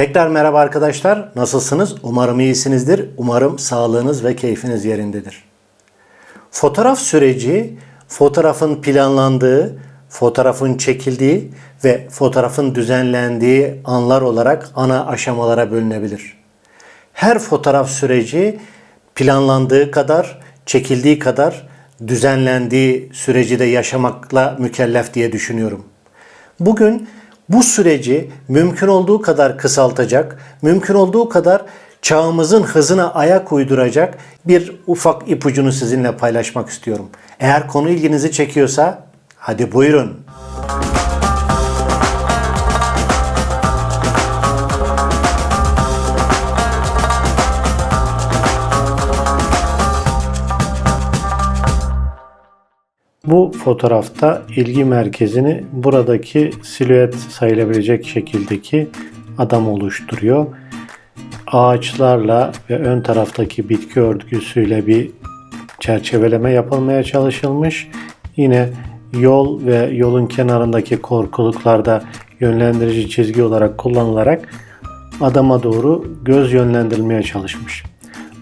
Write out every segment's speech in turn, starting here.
Tekrar merhaba arkadaşlar. Nasılsınız? Umarım iyisinizdir. Umarım sağlığınız ve keyfiniz yerindedir. Fotoğraf süreci fotoğrafın planlandığı, fotoğrafın çekildiği ve fotoğrafın düzenlendiği anlar olarak ana aşamalara bölünebilir. Her fotoğraf süreci planlandığı kadar, çekildiği kadar düzenlendiği süreci de yaşamakla mükellef diye düşünüyorum. Bugün bu süreci mümkün olduğu kadar kısaltacak, mümkün olduğu kadar çağımızın hızına ayak uyduracak bir ufak ipucunu sizinle paylaşmak istiyorum. Eğer konu ilginizi çekiyorsa hadi buyurun. Bu fotoğrafta ilgi merkezini buradaki silüet sayılabilecek şekildeki adam oluşturuyor. Ağaçlarla ve ön taraftaki bitki örgüsüyle bir çerçeveleme yapılmaya çalışılmış. Yine yol ve yolun kenarındaki korkuluklarda yönlendirici çizgi olarak kullanılarak adama doğru göz yönlendirilmeye çalışmış.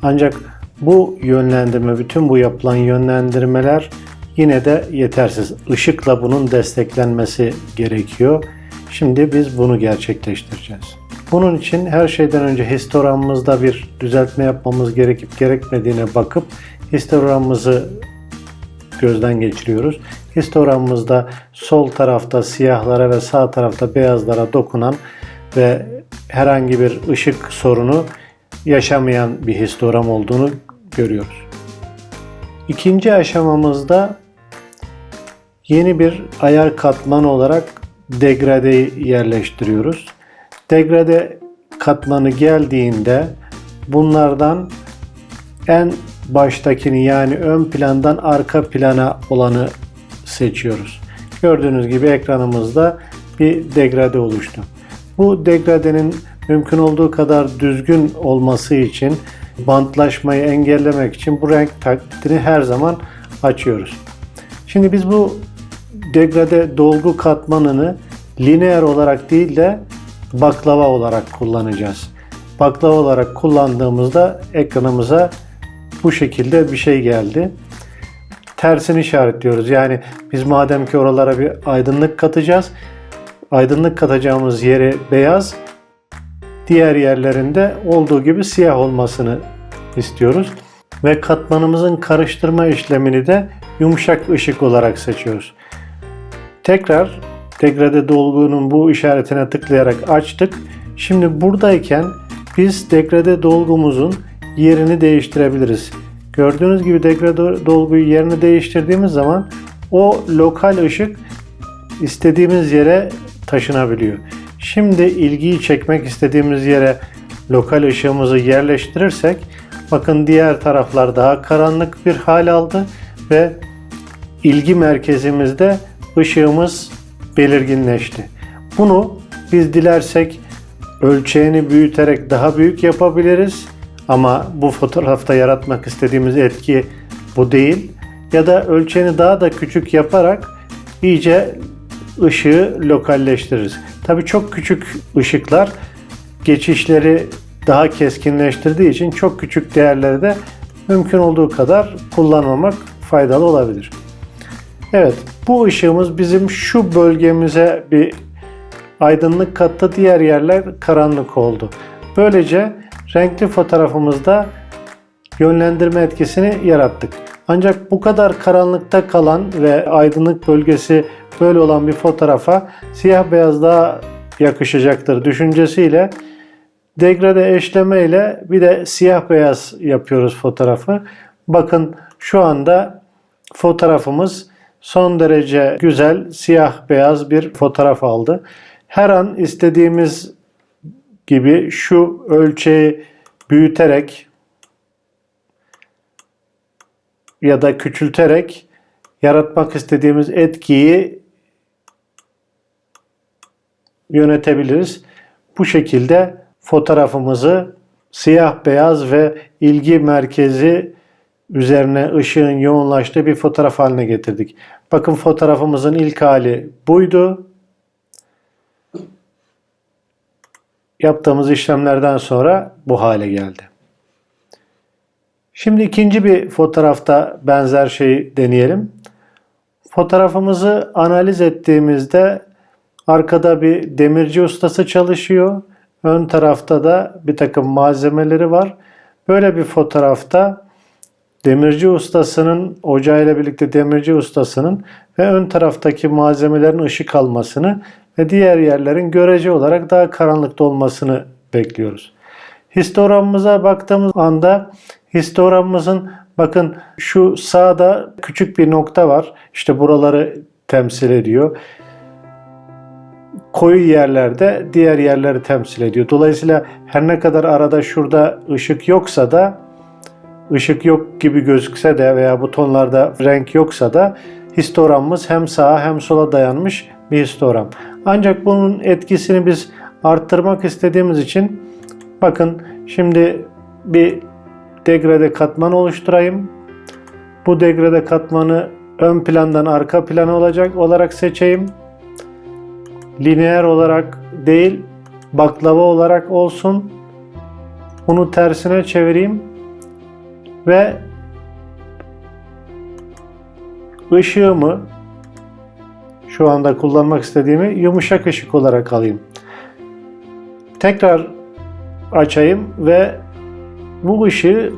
Ancak bu yönlendirme, bütün bu yapılan yönlendirmeler yine de yetersiz. Işıkla bunun desteklenmesi gerekiyor. Şimdi biz bunu gerçekleştireceğiz. Bunun için her şeyden önce histogramımızda bir düzeltme yapmamız gerekip gerekmediğine bakıp histogramımızı gözden geçiriyoruz. Histogramımızda sol tarafta siyahlara ve sağ tarafta beyazlara dokunan ve herhangi bir ışık sorunu yaşamayan bir histogram olduğunu görüyoruz. İkinci aşamamızda yeni bir ayar katmanı olarak degradeyi yerleştiriyoruz. Degrade katmanı geldiğinde bunlardan en baştakini yani ön plandan arka plana olanı seçiyoruz. Gördüğünüz gibi ekranımızda bir degrade oluştu. Bu degradenin mümkün olduğu kadar düzgün olması için bantlaşmayı engellemek için bu renk taklidini her zaman açıyoruz. Şimdi biz bu degrade dolgu katmanını lineer olarak değil de baklava olarak kullanacağız. Baklava olarak kullandığımızda ekranımıza bu şekilde bir şey geldi. Tersini işaretliyoruz. Yani biz madem ki oralara bir aydınlık katacağız. Aydınlık katacağımız yere beyaz, diğer yerlerinde olduğu gibi siyah olmasını istiyoruz. Ve katmanımızın karıştırma işlemini de yumuşak ışık olarak seçiyoruz. Tekrar degrade dolgunun bu işaretine tıklayarak açtık. Şimdi buradayken biz degrade dolgumuzun yerini değiştirebiliriz. Gördüğünüz gibi degrade dolguyu yerini değiştirdiğimiz zaman o lokal ışık istediğimiz yere taşınabiliyor. Şimdi ilgiyi çekmek istediğimiz yere lokal ışığımızı yerleştirirsek bakın diğer taraflar daha karanlık bir hal aldı ve ilgi merkezimizde ışığımız belirginleşti. Bunu biz dilersek ölçeğini büyüterek daha büyük yapabiliriz. Ama bu fotoğrafta yaratmak istediğimiz etki bu değil. Ya da ölçeğini daha da küçük yaparak iyice ışığı lokalleştiririz. Tabii çok küçük ışıklar geçişleri daha keskinleştirdiği için çok küçük değerleri de mümkün olduğu kadar kullanmamak faydalı olabilir. Evet, bu ışığımız bizim şu bölgemize bir aydınlık kattı, diğer yerler karanlık oldu. Böylece renkli fotoğrafımızda yönlendirme etkisini yarattık. Ancak bu kadar karanlıkta kalan ve aydınlık bölgesi böyle olan bir fotoğrafa siyah beyaz daha yakışacaktır düşüncesiyle degrade eşleme ile bir de siyah beyaz yapıyoruz fotoğrafı. Bakın şu anda fotoğrafımız son derece güzel siyah beyaz bir fotoğraf aldı. Her an istediğimiz gibi şu ölçeği büyüterek ya da küçülterek yaratmak istediğimiz etkiyi yönetebiliriz. Bu şekilde fotoğrafımızı siyah beyaz ve ilgi merkezi üzerine ışığın yoğunlaştığı bir fotoğraf haline getirdik. Bakın fotoğrafımızın ilk hali buydu. yaptığımız işlemlerden sonra bu hale geldi. Şimdi ikinci bir fotoğrafta benzer şeyi deneyelim. Fotoğrafımızı analiz ettiğimizde arkada bir demirci ustası çalışıyor. Ön tarafta da bir takım malzemeleri var. Böyle bir fotoğrafta demirci ustasının ocağıyla birlikte demirci ustasının ve ön taraftaki malzemelerin ışık almasını ve diğer yerlerin görece olarak daha karanlıkta olmasını bekliyoruz. Histogramımıza baktığımız anda histogramımızın bakın şu sağda küçük bir nokta var. İşte buraları temsil ediyor. Koyu yerlerde diğer yerleri temsil ediyor. Dolayısıyla her ne kadar arada şurada ışık yoksa da ışık yok gibi gözükse de veya butonlarda renk yoksa da histogramımız hem sağa hem sola dayanmış bir histogram. Ancak bunun etkisini biz arttırmak istediğimiz için bakın şimdi bir degrade katman oluşturayım. Bu degrade katmanı ön plandan arka plana olacak olarak seçeyim. Lineer olarak değil baklava olarak olsun. Bunu tersine çevireyim ve ışığımı şu anda kullanmak istediğimi yumuşak ışık olarak alayım. Tekrar açayım ve bu ışığı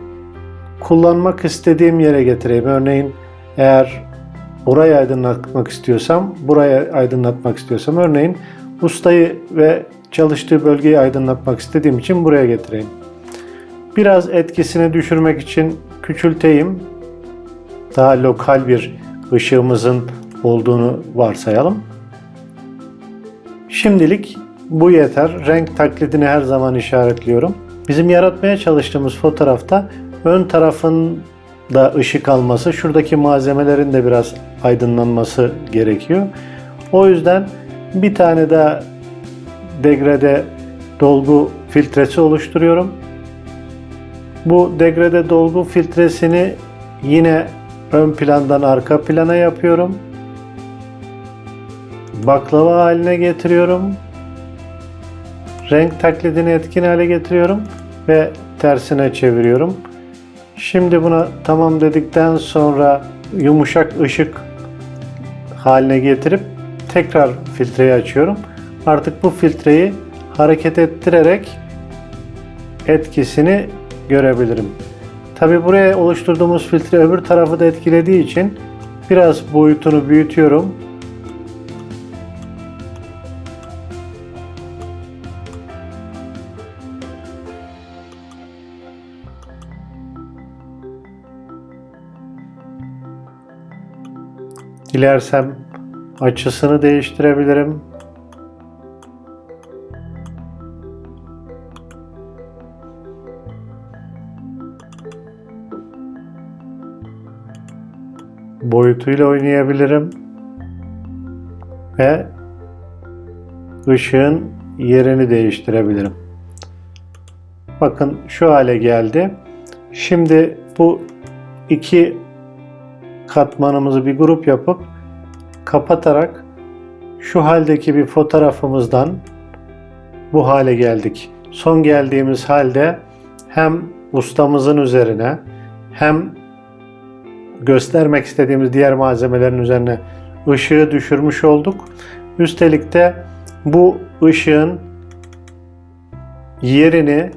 kullanmak istediğim yere getireyim. Örneğin eğer burayı aydınlatmak istiyorsam, burayı aydınlatmak istiyorsam örneğin ustayı ve çalıştığı bölgeyi aydınlatmak istediğim için buraya getireyim. Biraz etkisini düşürmek için küçülteyim. Daha lokal bir ışığımızın olduğunu varsayalım. Şimdilik bu yeter. Renk taklidini her zaman işaretliyorum. Bizim yaratmaya çalıştığımız fotoğrafta ön tarafın da ışık alması, şuradaki malzemelerin de biraz aydınlanması gerekiyor. O yüzden bir tane daha degrade dolgu filtresi oluşturuyorum. Bu degrade dolgu filtresini yine ön plandan arka plana yapıyorum. Baklava haline getiriyorum. Renk taklidini etkin hale getiriyorum ve tersine çeviriyorum. Şimdi buna tamam dedikten sonra yumuşak ışık haline getirip tekrar filtreyi açıyorum. Artık bu filtreyi hareket ettirerek etkisini görebilirim. Tabi buraya oluşturduğumuz filtre öbür tarafı da etkilediği için biraz boyutunu büyütüyorum. Dilersem açısını değiştirebilirim. Boyutuyla oynayabilirim ve ışığın yerini değiştirebilirim. Bakın şu hale geldi. Şimdi bu iki katmanımızı bir grup yapıp kapatarak şu haldeki bir fotoğrafımızdan bu hale geldik. Son geldiğimiz halde hem ustamızın üzerine hem göstermek istediğimiz diğer malzemelerin üzerine ışığı düşürmüş olduk. Üstelik de bu ışığın yerini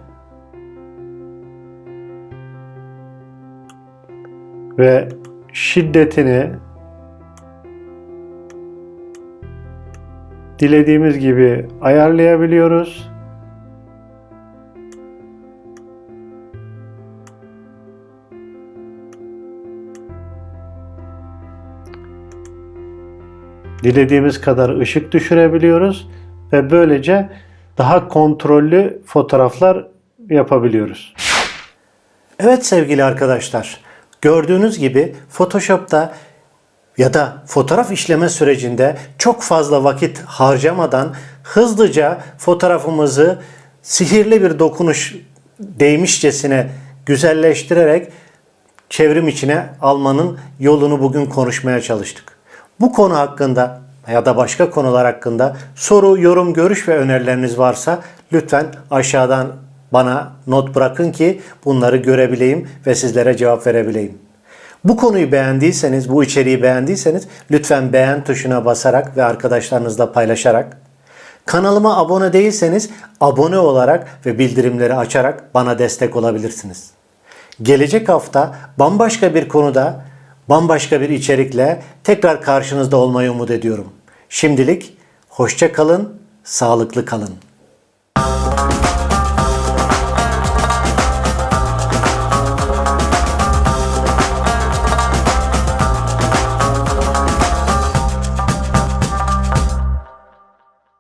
ve şiddetini dilediğimiz gibi ayarlayabiliyoruz. Dilediğimiz kadar ışık düşürebiliyoruz ve böylece daha kontrollü fotoğraflar yapabiliyoruz. Evet sevgili arkadaşlar, gördüğünüz gibi Photoshop'ta ya da fotoğraf işleme sürecinde çok fazla vakit harcamadan hızlıca fotoğrafımızı sihirli bir dokunuş değmişçesine güzelleştirerek çevrim içine almanın yolunu bugün konuşmaya çalıştık. Bu konu hakkında ya da başka konular hakkında soru, yorum, görüş ve önerileriniz varsa lütfen aşağıdan bana not bırakın ki bunları görebileyim ve sizlere cevap verebileyim. Bu konuyu beğendiyseniz, bu içeriği beğendiyseniz lütfen beğen tuşuna basarak ve arkadaşlarınızla paylaşarak Kanalıma abone değilseniz abone olarak ve bildirimleri açarak bana destek olabilirsiniz. Gelecek hafta bambaşka bir konuda, bambaşka bir içerikle tekrar karşınızda olmayı umut ediyorum. Şimdilik hoşça kalın, sağlıklı kalın.